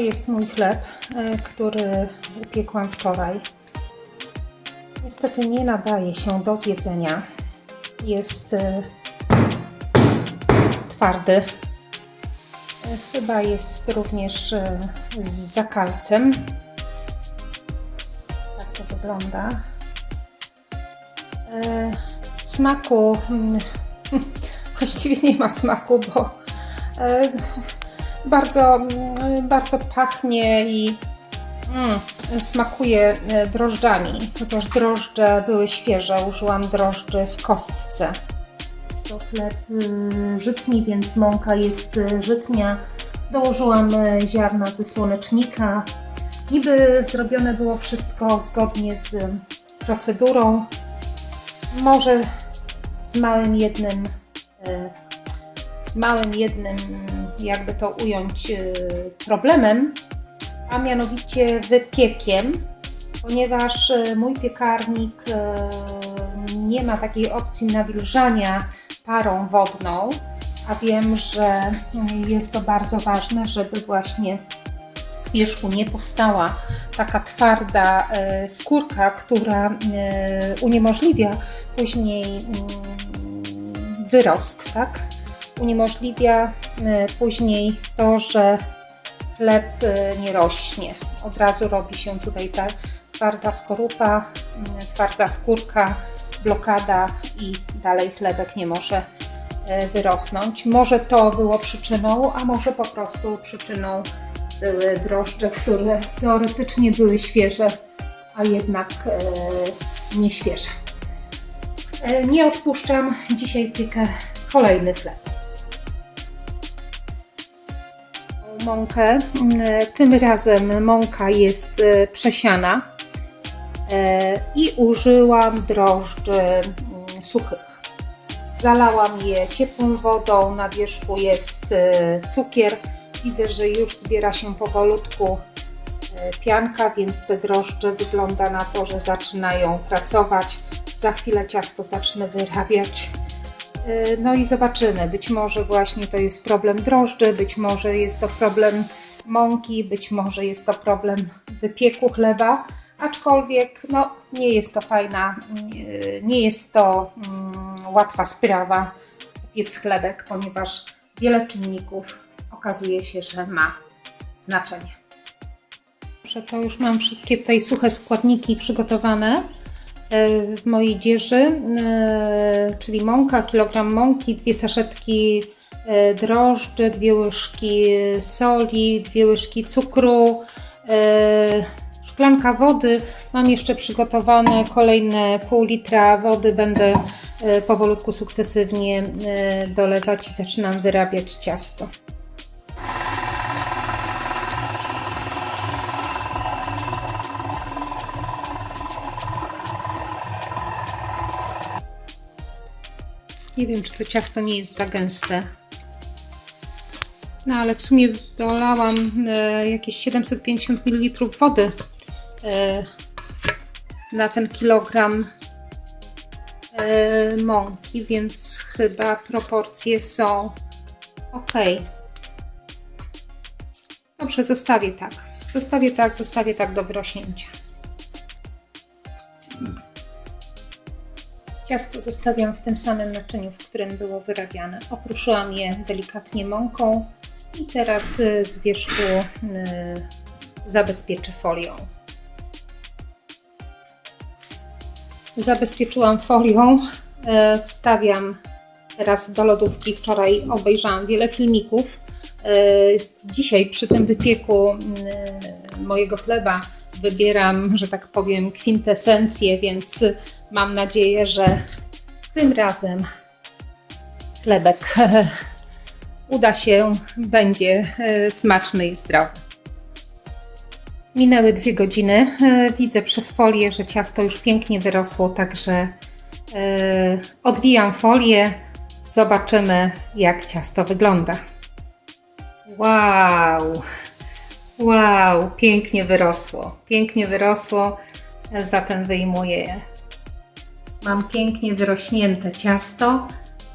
jest mój chleb, e, który upiekłam wczoraj. Niestety nie nadaje się do zjedzenia. Jest e, twardy. E, Chyba jest również z zakalcem. Tak to wygląda. Smaku mm, właściwie nie ma smaku, bo bardzo, mm, bardzo pachnie i mm, smakuje e, drożdżami, chociaż drożdże były świeże. Użyłam drożdży w kostce. To chleb y, żytni, więc mąka jest y, żytnia. Dołożyłam y, ziarna ze słonecznika. Niby zrobione było wszystko zgodnie z procedurą. Może z małym jednym, z małym jednym, jakby to ująć, y, problemem, a mianowicie wypiekiem, ponieważ y, mój piekarnik y, nie ma takiej opcji nawilżania parą wodną, a wiem, że jest to bardzo ważne, żeby właśnie z wierzchu nie powstała taka twarda skórka, która uniemożliwia później mm, wyrost, tak? Uniemożliwia później to, że chleb e, nie rośnie. Od razu robi się tutaj ta twarda skorupa, mm, twarda skórka, blokada i dalej chlebek nie może e, wyrosnąć. Może to było przyczyną, a może po prostu przyczyną były drożdże, które teoretycznie były świeże, a jednak e, nie świeże. E, nie odpuszczam, dzisiaj piekę kolejny chleb. Mąkę, mm, tym razem mąka jest e, przesiana e, i użyłam drożdży mm, suchych. Zalałam je ciepłą wodą, na wierzchu jest e, cukier. Widzę, że już zbiera się powolutku pianka, więc te drożdże wygląda na to, że zaczynają pracować. Za chwilę ciasto zacznę wyrabiać. E, No i zobaczymy. Być może właśnie to jest problem drożdży, być może jest to problem mąki, być może jest to problem wypieku chleba, aczkolwiek no, nie jest to fajna, nie- nie jest to mm, łatwa sprawa piec chlebek, ponieważ wiele czynników okazuje się, że ma znaczenie. Dobrze, to już mam wszystkie tutaj suche składniki przygotowane e, w mojej dzieży, e, czyli mąka, kilogram mąki, dwie saszetki e, drożdży, dwie łyżki soli, dwie łyżki cukru, e, szklanka wody. Mam jeszcze przygotowane kolejne pół litra wody. Będę e, powolutku, sukcesywnie e, dolewać i zaczynam wyrabiać ciasto. Nie wiem, czy to ciasto nie jest za gęste. No ale w sumie dolałam e, jakieś 750 ml wody e, na ten kilogram e, mąki, więc chyba proporcje są ok. Dobrze, zostawię tak. Zostawię tak, zostawię tak do wyrośnięcia. Ciasto zostawiam w tym samym naczyniu, w którym było wyrabiane. Okruszyłam je delikatnie mąką i teraz y, z wierzchu y, zabezpieczę folią. Zabezpieczyłam folią, e, wstawiam teraz do lodówki. Wczoraj obejrzałam wiele filmików. Dzisiaj przy tym wypieku y, mojego chleba wybieram, że tak powiem, kwintesencję, więc mam nadzieję, że tym razem chlebek uda się, będzie e, smaczny i zdrowy. Minęły dwie godziny. E, Widzę przez folię, że ciasto już pięknie wyrosło, także e, odwijam folię. Zobaczymy, jak ciasto wygląda. Wow! Wow, pięknie wyrosło. Pięknie wyrosło, zatem wyjmuję je. Mam pięknie wyrośnięte ciasto.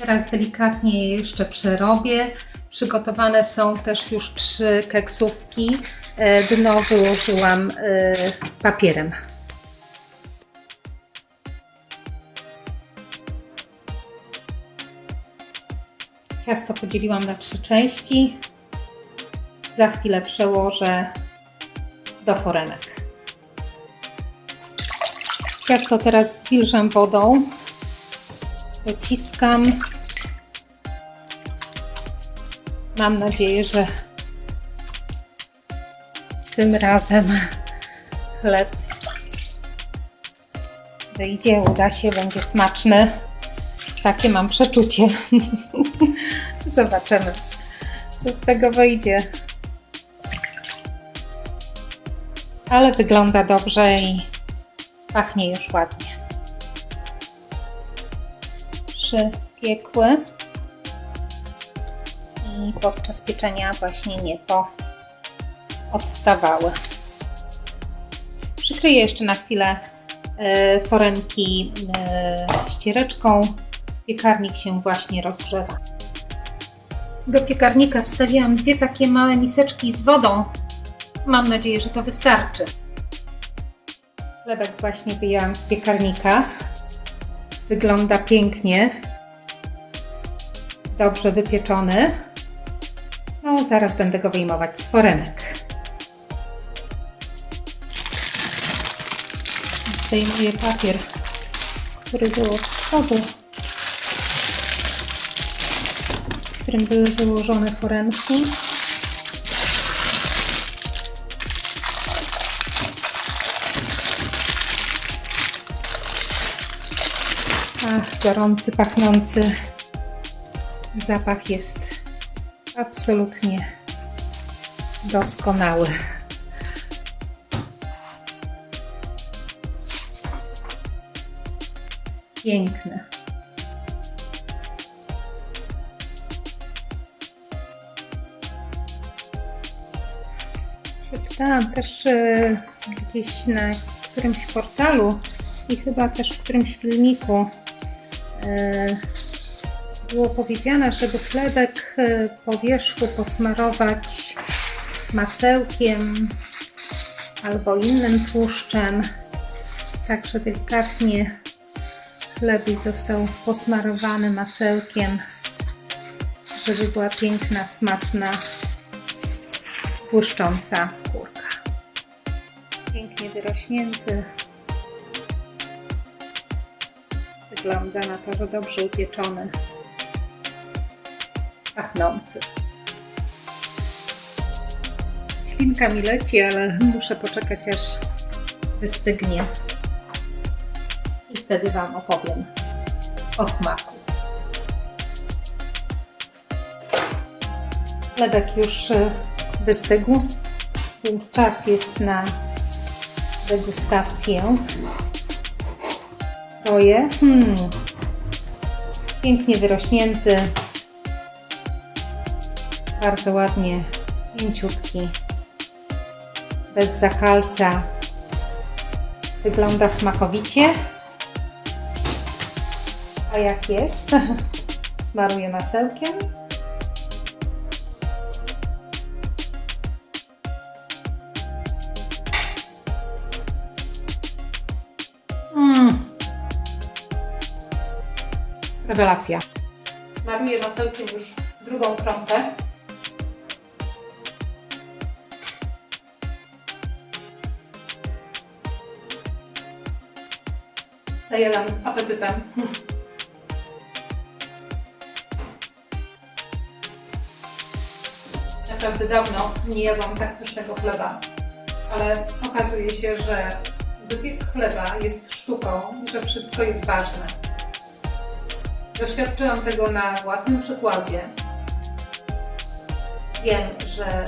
Teraz delikatnie je jeszcze przerobię Przygotowane są też już trzy keksówki. E, Dno wyłożyłam e, papierem. Ciasto podzieliłam na trzy części. Za chwilę przełożę do forenek. Ciasto teraz zwilżam wodą. Dociskam. Mam nadzieję, że tym razem chleb wyjdzie, uda się, będzie smaczny. Takie mam przeczucie. Zobaczymy, co z tego wyjdzie. Ale wygląda dobrze i pachnie już ładnie. Przypiekły i podczas pieczenia właśnie nie po odstawały. Przykryję jeszcze na chwilę e, forenki e, ściereczką. Piekarnik się właśnie rozgrzewa. Do piekarnika wstawiłam dwie takie małe miseczki z wodą. Mam nadzieję, że to wystarczy. Chlebek właśnie wyjęłam z piekarnika. Wygląda pięknie. Dobrze wypieczony. No, zaraz będę go wyjmować z forenek. Zdejmuję papier, który był od spodu, w którym były wyłożone forenki. Ach, gorący, pachnący zapach jest absolutnie doskonały. Piękny. Przeczytałam też e, gdzieś na którymś portalu i chyba też w którymś filmiku było powiedziane, żeby chlebek e, po wierzchu posmarować masełkiem albo innym tłuszczem, tak że delikatnie chlebik został posmarowany masełkiem, żeby była piękna, smaczna, błyszcząca skórka. Pięknie wyrośnięty. Wygląda na to, że dobrze upieczony, pachnący. Ślinka mi leci, ale muszę poczekać aż wystygnie i wtedy Wam opowiem o smaku. Chlebek już y, wystygł, więc czas jest na degustację. Kroję. Hmm. Pięknie wyrośnięty. Bardzo ładnie, mięciutki. Bez zakalca. Wygląda smakowicie. A jak jest? Smaruję masełkiem. Rewelacja. Smaruję masełkiem już drugą kromkę. Zajęłam z apetytem. Naprawdę dawno nie jadłam tak pysznego chleba, ale okazuje się, że wypiek chleba jest sztuką i że wszystko jest ważne. Doświadczyłam tego na własnym przykładzie. Wiem, że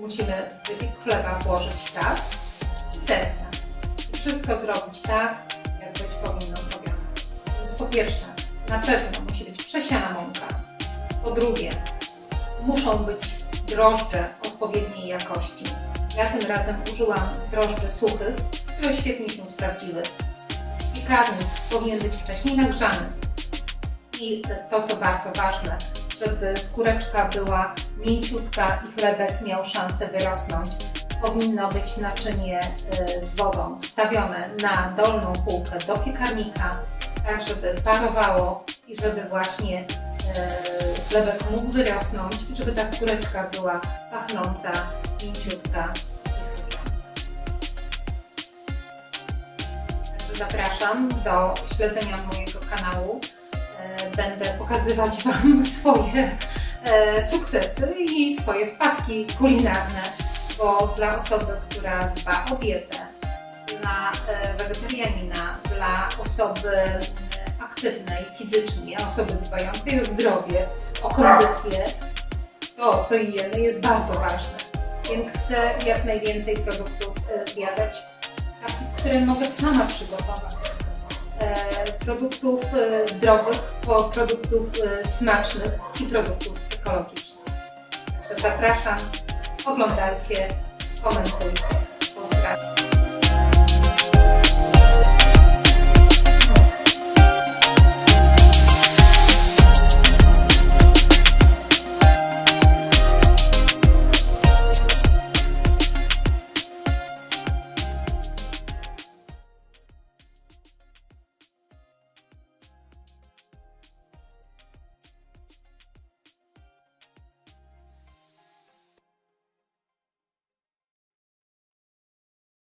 musimy wypiek chleba włożyć czas i serce. I wszystko zrobić tak, jak być powinno zrobione. Więc po pierwsze, na pewno musi być przesiana mąka. Po drugie, muszą być drożdże odpowiedniej jakości. Ja tym razem użyłam drożdży suchych, które świetnie się sprawdziły. Piekarnik powinien być wcześniej nagrzany. I to, co bardzo ważne, żeby skóreczka była mięciutka i chlebek miał szansę wyrosnąć, powinno być naczynie y, z wodą wstawione na dolną półkę do piekarnika, tak żeby parowało i żeby właśnie y, chlebek mógł wyrosnąć żeby ta skóreczka była pachnąca, mięciutka i chrupiąca. Zapraszam do śledzenia mojego kanału. Będę pokazywać Wam swoje e, sukcesy i swoje wpadki kulinarne, bo dla osoby, która dba o dietę, dla e, wegetarianina, dla osoby e, aktywnej fizycznie, osoby dbającej o zdrowie, o kondycję, to, co jemy, jest bardzo ważne. Więc chcę jak najwięcej produktów zjadać, takich, które mogę sama przygotować. E, Produktów e, zdrowych, po produktów e, smacznych i produktów ekologicznych. Także zapraszam, oglądajcie, komentujcie.